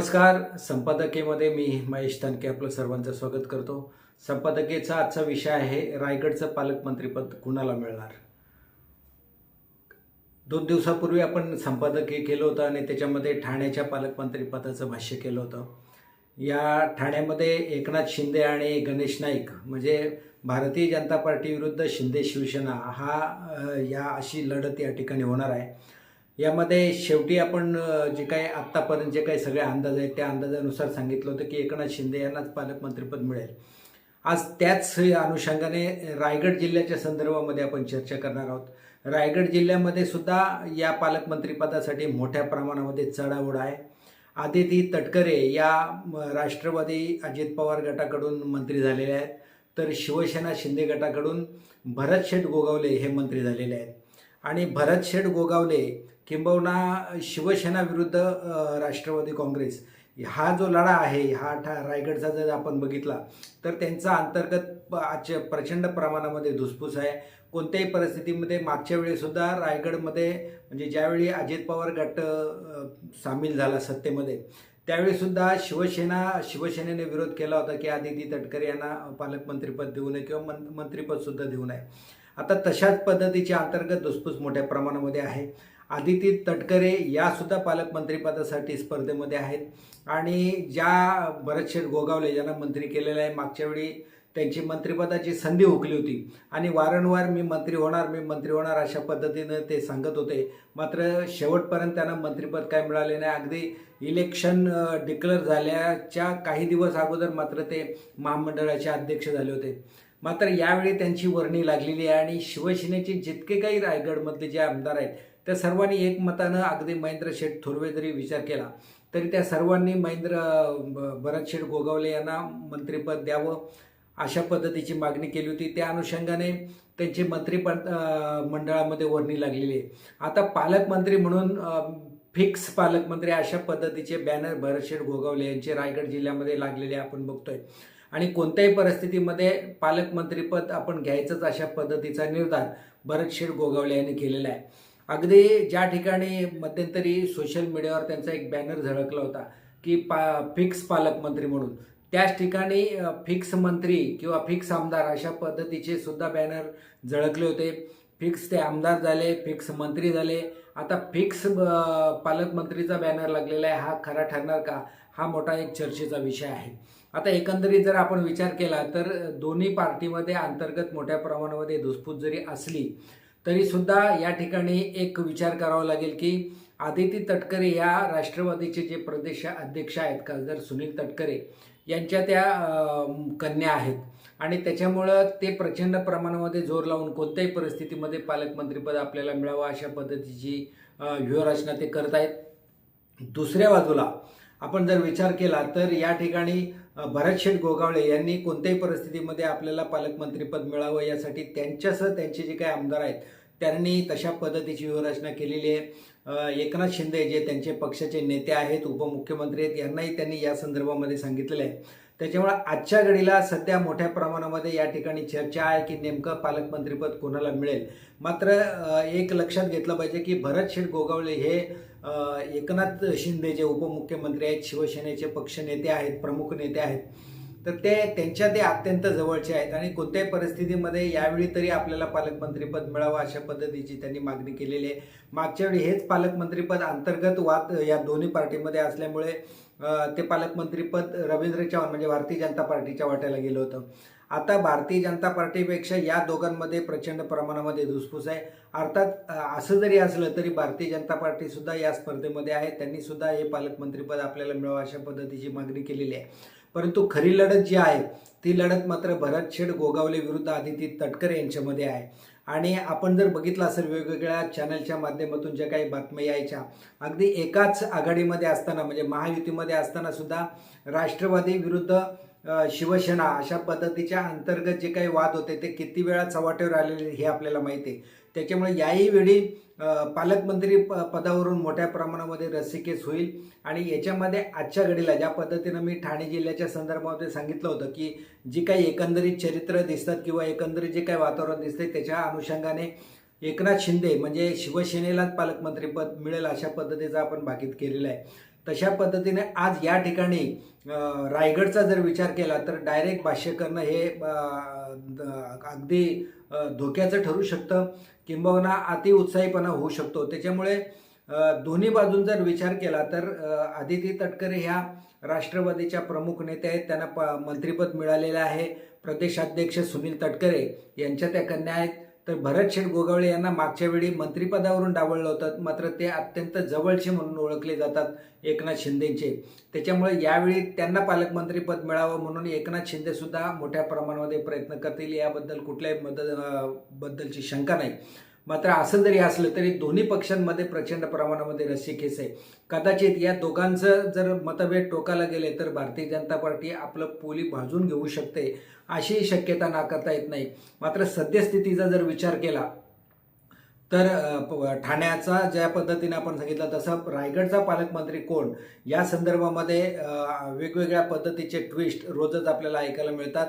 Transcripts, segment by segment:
नमस्कार. संपादकीमध्ये मी महेश तानके आपलं सर्वांचं स्वागत करतो. संपादकीचा आजचा विषय आहे रायगडचं पालकमंत्रीपद कुणाला मिळणार? दोन दिवसापूर्वी आपण संपादकीय केलं होतं आणि त्याच्यामध्ये ठाण्याच्या पालकमंत्रीपदाचं भाष्य केलं होतं. या ठाण्यामध्ये एकनाथ शिंदे आणि गणेश नाईक म्हणजे भारतीय जनता पार्टी विरुद्ध शिंदे शिवसेना हा या अशी लढत या ठिकाणी होणार आहे. यामध्ये शेवटी आपण जे काही आत्तापर्यंत जे काही सगळे अंदाज आहेत त्या अंदाजानुसार सांगितलं होतं की एकनाथ शिंदे यांनाच पालकमंत्रीपद मिळेल. आज त्याच अनुषंगाने रायगड जिल्ह्याच्या संदर्भामध्ये आपण चर्चा करणार आहोत. रायगड जिल्ह्यामध्ये सुद्धा या पालकमंत्रीपदासाठी मोठ्या प्रमाणामध्ये चढाओढ आहे. आदिती तटकरे या राष्ट्रवादी अजित पवार गटाकडून मंत्री झालेले आहेत. तर शिवसेना शिंदे गटाकडून भरत शेठ गोगावले हे मंत्री झालेले आहेत. आणि भरत शेठ गोगावले किंबहुना शिवसेना विरुद्ध राष्ट्रवादी काँग्रेस हा जो लढा आहे हा ठा रायगडचा जर आपण बघितला तर त्यांचा अंतर्गत आज प्रचंड प्रमाणामध्ये धुसफूस आहे. कोणत्याही परिस्थितीमध्ये मागच्या वेळीसुद्धा रायगडमध्ये म्हणजे ज्यावेळी अजित पवार गट सामील झाला सत्तेमध्ये त्यावेळीसुद्धा शिवसेना शिवसेनेने विरोध केला होता की आदिती तटकरे यांना पालकमंत्रीपद देऊ नये किंवा मं मंत्रीपदसुद्धा देऊ नये. आता तशाच पद्धतीच्या अंतर्गत धुसफूस मोठ्या प्रमाणामध्ये आहे. आदिती तटकरे या सुद्धा पालकमंत्रीपदासाठी स्पर्धेमध्ये आहेत. आणि ज्या भरतशेठ गोगावले ज्यांना मंत्री केलेलं आहे मागच्या वेळी त्यांची मंत्रिपदाची संधी हुकली होती. आणि वारंवार मी मंत्री होणार मी मंत्री होणार अशा पद्धतीनं ते सांगत होते. मात्र शेवटपर्यंत त्यांना मंत्रिपद काय मिळाले नाही. अगदी इलेक्शन डिक्लेअर झाल्याच्या काही दिवस अगोदर मात्र ते महामंडळाचे अध्यक्ष झाले होते. मात्र यावेळी त्यांची वर्णी लागलेली आहे आणि शिवसेनेचे जितके काही रायगडमधले जे आमदार आहेत त्या सर्वांनी एकमतानं अगदी महेंद्र शेठ थोरवे जरी विचार केला तरी त्या सर्वांनी महेंद्र भरत शेठ गोगावले यांना मंत्रिपद द्यावं अशा पद्धतीची मागणी केली होती. त्या अनुषंगाने त्यांची मंत्रिपद मंडळामध्ये वर्णी लागलेली आहे. आता पालकमंत्री म्हणून फिक्स पालकमंत्री अशा पद्धतीचे बॅनर भरतशेठ गोगावले यांचे रायगड जिल्ह्यामध्ये लागलेले आपण बघतोय. आणि कोणत्याही परिस्थितीमध्ये पालकमंत्रीपद आपण घ्यायचंच अशा पद्धतीचा निर्धार भरतशेठ गोगावले यांनी केलेला आहे. अगदी ज्या ठिकाणी मध्यंतरी सोशल मीडियावर त्यांचा एक बॅनर झळकला होता की पा फिक्स पालकमंत्री म्हणून. त्याच ठिकाणी फिक्स मंत्री किंवा फिक्स आमदार अशा पद्धतीचे सुद्धा बॅनर झळकले होते. फिक्स ते आमदार झाले फिक्स मंत्री झाले. आता फिक्स पालकमंत्रीचा बॅनर लागलेला आहे हा खरा ठरणार का? हा मोठा एक चर्चेचा विषय आहे. आता एकंदरीत जर आपण विचार केला तर दोन्ही पार्टीमध्ये अंतर्गत मोठ्या प्रमाणामध्ये धुसफूस जरी असली तरीसुद्धा या ठिकाणी एक विचार करावा लागेल की आदिती तटकरे या राष्ट्रवादीचे जे प्रदेश अध्यक्ष आहेत खासदार सुनील तटकरे यांच्या त्या कन्या आहेत. आणि त्याच्यामुळं ते प्रचंड प्रमाणामध्ये जोर लावून कोणत्याही परिस्थितीमध्ये पालकमंत्रीपद आपल्याला मिळावं अशा पद्धतीची व्यूहरचना ते करत आहेत दुसऱ्या बाजूला आपण जर विचार केला तर या ठिकाणी भरत भरतशेठ गोगावळे यांनी कोणत्याही परिस्थितीमध्ये आपल्याला पालकमंत्रीपद मिळावं यासाठी त्यांच्यासह त्यांचे जे काही आमदार आहेत त्यांनी तशा पद्धतीची व्यूहरचना केलेली आहे. एकनाथ शिंदे जे त्यांचे पक्षाचे नेते आहेत उपमुख्यमंत्री आहेत यांनाही त्यांनी या संदर्भामध्ये सांगितलेलं आहे. त्याच्यामुळे आजच्या घडीला सध्या मोठ्या प्रमाणामध्ये या ठिकाणी चर्चा आहे की नेमकं पालकमंत्रीपद कोणाला मिळेल. मात्र एक लक्षात घेतलं पाहिजे की भरत शेठ गोगावळे हे एकनाथ शिंदे जे उपमुख्यमंत्री आहेत शिवसेनेचे पक्षनेते आहेत प्रमुख नेते आहेत तर ते त्यांच्या ते अत्यंत जवळचे आहेत आणि कोणत्याही परिस्थितीमध्ये यावेळी तरी आपल्याला पालकमंत्रीपद मिळावं अशा पद्धतीची त्यांनी मागणी केलेली आहे. मागच्या वेळी हेच पालकमंत्रीपद अंतर्गत वाद या दोन्ही पार्टीमध्ये असल्यामुळे ते पालकमंत्रीपद रवींद्र चव्हाण म्हणजे भारतीय जनता पार्टीच्या वाट्याला गेलं होतं. आता भारतीय जनता पार्टीपेक्षा या दोघांमध्ये प्रचंड प्रमाणामध्ये धुसफूस आहे. अर्थात असं जरी असलं तरी भारतीय जनता पार्टी सुद्धा या स्पर्धेमध्ये आहे. त्यांनी सुद्धा हे पालकमंत्रीपद आपल्याला मिळावं अशा पद्धतीची मागणी केलेली आहे. परंतु खरी लढत जी आहे ती लढत मात्र भरत शेड गोगावले विरुद्ध आदिती तटकरे यांच्यामध्ये आहे. आणि आपण जर बघितलं असेल वेगवेगळ्या चॅनलच्या माध्यमातून ज्या काही बातम्या यायच्या अगदी एकाच आघाडीमध्ये असताना म्हणजे महायुतीमध्ये असताना सुद्धा राष्ट्रवादी विरुद्ध शिवसेना अशा पद्धतीच्या अंतर्गत जे काही वाद होते ते किती वेळा चव्हाट्यावर आलेले हे आपल्याला माहिती आहे. त्याच्यामुळे याही वेळी पालकमंत्री प पदावरून मोठ्या प्रमाणामध्ये रस्सीकेस होईल. आणि याच्यामध्ये आजच्या घडीला ज्या पद्धतीनं मी ठाणे जिल्ह्याच्या संदर्भामध्ये सांगितलं होतं की जी काही एकंदरीत चरित्र दिसतात किंवा एकंदरीत जे काही वातावरण दिसते त्याच्या अनुषंगाने एकनाथ शिंदे म्हणजे शिवसेनेलाच पालकमंत्रीपद मिळेल अशा पद्धतीचा आपण भाकीत केलेला आहे. तशा पद्धतीने आज या ठिकाणी रायगडचा जर विचार केला तर डायरेक्ट भाष्य करणं हे द- अगदी धोक्याचं ठरू शकतं. किंबहुना अति उत्साहीपणा होऊ शकतो. त्याच्यामुळे दोन्ही बाजून जर विचार केला तर आदिती तटकरे ह्या राष्ट्रवादीच्या प्रमुख नेत्या आहेत. त्यांना प मंत्रिपद मिळालेलं आहे. प्रदेशाध्यक्ष सुनील तटकरे यांच्या त्या कन्या आहेत. तर भरत शेठ गोगावळे यांना मागच्या वेळी मंत्रिपदावरून डावललं होतं. मात्र ते अत्यंत जवळचे म्हणून ओळखले जातात एकनाथ शिंदेचे. त्याच्यामुळे यावेळी त्यांना पालकमंत्रीपद मिळावं म्हणून एकनाथ शिंदेसुद्धा मोठ्या प्रमाणामध्ये प्रयत्न करतील. याबद्दल कुठल्याही मदत बद्दलची शंका नाही. मात्र असं जरी असलं तरी दोन्ही पक्षांमध्ये प्रचंड प्रमाणामध्ये रस्सीखेच आहे. कदाचित या दोघांचं जर मतभेद टोकाला गेले तर भारतीय जनता पार्टी आपलं पोली भाजून घेऊ शकते अशी शक्यता नाकारता येत नाही. मात्र सद्यस्थितीचा जर विचार केला तर प- ठाण्याचा ज्या पद्धतीने आपण सांगितलं तसं रायगडचा पालकमंत्री कोण? या संदर्भामध्ये वेगवेगळ्या पद्धतीचे ट्विस्ट रोजच आपल्याला ऐकायला मिळतात.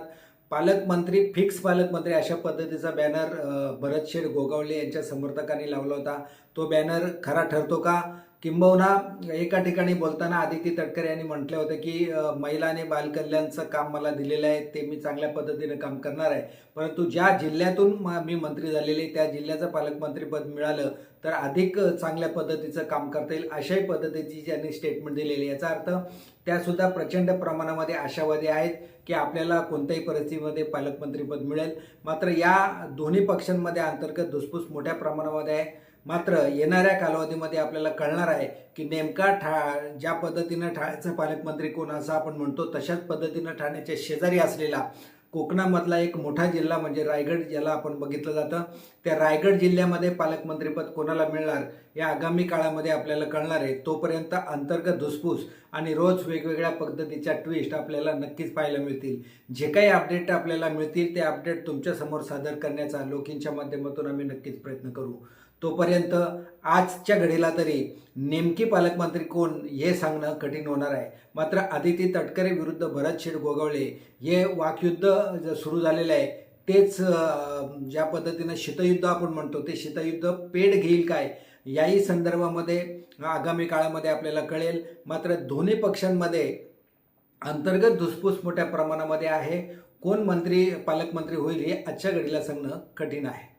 पालकमंत्री फिक्स पालकमंत्री अशा पद्धतीचा बॅनर भरत शेठ गोगावले यांच्या समर्थकांनी लावला होता. तो बॅनर खरा ठरतो का? किंबहुना एका ठिकाणी बोलताना आदिती तटकरे यांनी म्हटलं होतं की महिला आणि बालकल्याणचं काम मला दिलेलं आहे ते मी चांगल्या पद्धतीने काम करणार आहे. परंतु ज्या जिल्ह्यातून म- मी मंत्री झालेले त्या जिल्ह्याचं पालकमंत्रीपद मिळालं तर अधिक चांगल्या पद्धतीचं काम करता येईल अशाही पद्धतीची ज्यांनी स्टेटमेंट दिलेली याचा अर्थ त्यासुद्धा प्रचंड प्रमाणामध्ये आशावादी आहेत की आपल्याला कोणत्याही परिस्थितीमध्ये पालकमंत्रीपद मिळेल. मात्र या दोन्ही पक्षांमध्ये अंतर्गत धुसफूस मोठ्या प्रमाणामध्ये आहे. मात्र येणाऱ्या कालावधीमध्ये आपल्याला कळणार आहे की नेमका ठा ज्या पद्धतीनं ठाण्याचा पालकमंत्री कोण असं आपण म्हणतो तशाच पद्धतीनं ठाण्याच्या शेजारी असलेला कोकणामधला एक मोठा जिल्हा म्हणजे रायगड ज्याला आपण बघितलं जातं. त्या रायगड जिल्ह्यामध्ये पालकमंत्रीपद कोणाला मिळणार या आगामी काळामध्ये आपल्याला कळणार आहे. तोपर्यंत अंतर्गत धुसफूस आणि रोज वेगवेगळ्या पद्धतीच्या ट्विस्ट आपल्याला नक्कीच पाहायला मिळतील. जे काही अपडेट आपल्याला मिळतील ते अपडेट तुमच्यासमोर सादर करण्याचा लोकींच्या माध्यमातून आम्ही नक्कीच प्रयत्न करू. तोपर्यंत आजच्या घडीला तरी नेमकी पालकमंत्री कोण हे सांगणं कठीण होणार आहे. मात्र आदिती तटकरे विरुद्ध भरत शेठ गोगावळे हे वाकयुद्ध सुरू झालेलं आहे तेच ज्या पद्धतीनं शीतयुद्ध आपण म्हणतो ते शीतयुद्ध पेड घेईल काय याही संदर्भामध्ये आगामी काळामध्ये आपल्याला कळेल. मात्र दोन्ही पक्षांमध्ये अंतर्गत धुसफूस मोठ्या प्रमाणामध्ये आहे. कोण मंत्री पालकमंत्री होईल हे आजच्या घडीला सांगणं कठीण आहे.